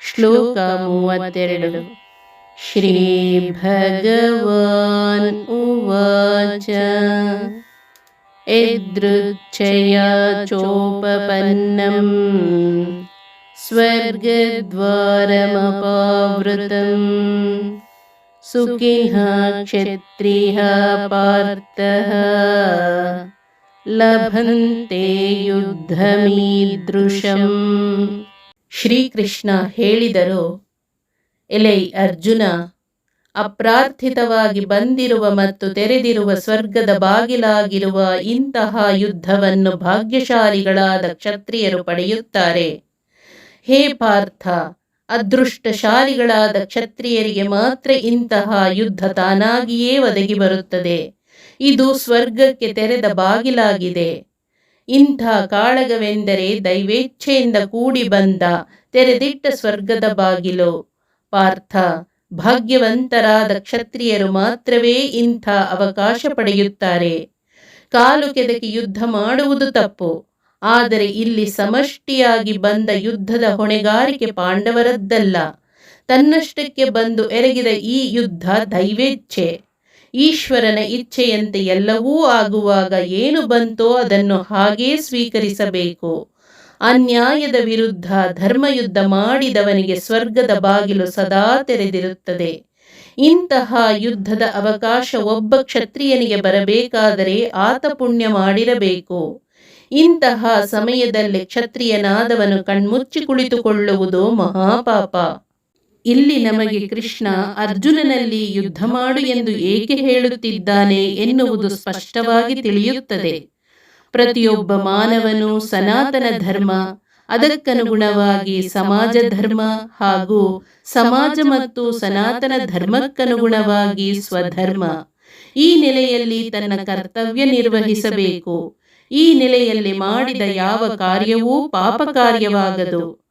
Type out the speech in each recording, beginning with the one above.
ಶ್ಲೋಕ ಮೂವತ್ತೆರಡು ಶ್ರೀ ಭಗವಾನ್ ಉವಾಚ यदृच्छया चोपपन्नम् स्वर्गद्वारमपावृतम् सुखिनः क्षत्रियः पार्थः ಲಭಂತೆ ಯುದ್ಧಮೀದೃಶಂ ಶ್ರೀಕೃಷ್ಣ ಹೇಳಿದರು, ಎಲೈ ಅರ್ಜುನ, ಅಪ್ರಾರ್ಥಿತವಾಗಿ ಬಂದಿರುವ ಮತ್ತು ತೆರೆದಿರುವ ಸ್ವರ್ಗದ ಬಾಗಿಲಾಗಿರುವ ಇಂತಹ ಯುದ್ಧವನ್ನು ಭಾಗ್ಯಶಾಲಿಗಳಾದ ಕ್ಷತ್ರಿಯರು ಪಡೆಯುತ್ತಾರೆ. ಹೇ ಪಾರ್ಥ, ಅದೃಷ್ಟಶಾಲಿಗಳಾದ ಕ್ಷತ್ರಿಯರಿಗೆ ಮಾತ್ರ ಇಂತಹ ಯುದ್ಧ ತಾನಾಗಿಯೇ ಒದಗಿ ಬರುತ್ತದೆ. ಇದು ಸ್ವರ್ಗಕ್ಕೆ ತೆರೆದ ಬಾಗಿಲಾಗಿದೆ. ಇಂಥ ಕಾಳಗವೆಂದರೆ ದೈವೇಚ್ಛೆಯಿಂದ ಕೂಡಿ ಬಂದ ತೆರೆದಿಟ್ಟ ಸ್ವರ್ಗದ ಬಾಗಿಲು. ಪಾರ್ಥ, ಭಾಗ್ಯವಂತರಾದ ಕ್ಷತ್ರಿಯರು ಮಾತ್ರವೇ ಇಂಥ ಅವಕಾಶ ಪಡೆಯುತ್ತಾರೆ. ಕಾಲು ಕೆದಕಿ ಯುದ್ಧ ಮಾಡುವುದು ತಪ್ಪು. ಆದರೆ ಇಲ್ಲಿ ಸಮಷ್ಟಿಯಾಗಿ ಬಂದ ಯುದ್ಧದ ಹೊಣೆಗಾರಿಕೆ ಪಾಂಡವರದ್ದಲ್ಲ. ತನ್ನಷ್ಟಕ್ಕೆ ಬಂದು ಎರಗಿದ ಈ ಯುದ್ಧ ದೈವೇಚ್ಛೆ. ಈಶ್ವರನ ಇಚ್ಛೆಯಂತೆ ಎಲ್ಲವೂ ಆಗುವಾಗ ಏನು ಬಂತೋ ಅದನ್ನು ಹಾಗೇ ಸ್ವೀಕರಿಸಬೇಕು. ಅನ್ಯಾಯದ ವಿರುದ್ಧ ಧರ್ಮಯುದ್ಧ ಮಾಡಿದವನಿಗೆ ಸ್ವರ್ಗದ ಬಾಗಿಲು ಸದಾ ತೆರೆದಿರುತ್ತದೆ. ಇಂತಹ ಯುದ್ಧದ ಅವಕಾಶ ಒಬ್ಬ ಕ್ಷತ್ರಿಯನಿಗೆ ಬರಬೇಕಾದರೆ ಆತ ಪುಣ್ಯ ಮಾಡಿರಬೇಕು. ಇಂತಹ ಸಮಯದಲ್ಲಿ ಕ್ಷತ್ರಿಯನಾದವನು ಕಣ್ಮುಚ್ಚಿ ಕುಳಿತುಕೊಳ್ಳುವುದು ಮಹಾಪಾಪ. ಇಲ್ಲಿ ನಮಗೆ ಕೃಷ್ಣ ಅರ್ಜುನನಲ್ಲಿ ಯುದ್ಧ ಮಾಡು ಎಂದು ಏಕೆ ಹೇಳುತ್ತಿದ್ದಾನೆ ಎನ್ನುವುದು ಸ್ಪಷ್ಟವಾಗಿ ತಿಳಿಯುತ್ತದೆ. ಪ್ರತಿಯೊಬ್ಬ ಮಾನವನು ಸನಾತನ ಧರ್ಮ, ಅದಕ್ಕನುಗುಣವಾಗಿ ಸಮಾಜ ಧರ್ಮ ಹಾಗೂ ಸಮಾಜ ಮತ್ತು ಸನಾತನ ಧರ್ಮಕ್ಕನುಗುಣವಾಗಿ ಸ್ವಧರ್ಮ. ಈ ನೆಲೆಯಲ್ಲಿ ತನ್ನ ಕರ್ತವ್ಯ ನಿರ್ವಹಿಸಬೇಕು. ಈ ನೆಲೆಯಲ್ಲಿ ಮಾಡಿದ ಯಾವ ಕಾರ್ಯವೂ ಪಾಪ ಕಾರ್ಯವಾಗದು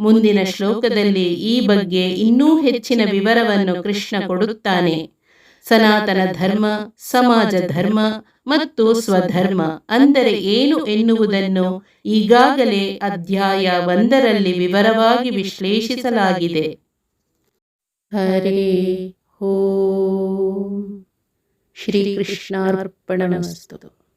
ಮುಂದಿನ ಶ್ಲೋಕದಲ್ಲಿ ಈ ಬಗ್ಗೆ ಇನ್ನೂ ಹೆಚ್ಚಿನ ವಿವರವನ್ನು ಕೃಷ್ಣ ಕೊಡುತ್ತಾನೆ. ಸನಾತನ ಧರ್ಮ, ಸಮಾಜ ಧರ್ಮ ಮತ್ತು ಸ್ವಧರ್ಮ ಅಂದರೆ ಏನು ಎನ್ನುವುದನ್ನು ಈಗಾಗಲೇ ಅಧ್ಯಾಯ ಒಂದರಲ್ಲಿ ವಿವರವಾಗಿ ವಿಶ್ಲೇಷಿಸಲಾಗಿದೆ. ಹರೇ ಹೋ ಶ್ರೀಕೃಷ್ಣಾರ್ಪಣಮಸ್ತು.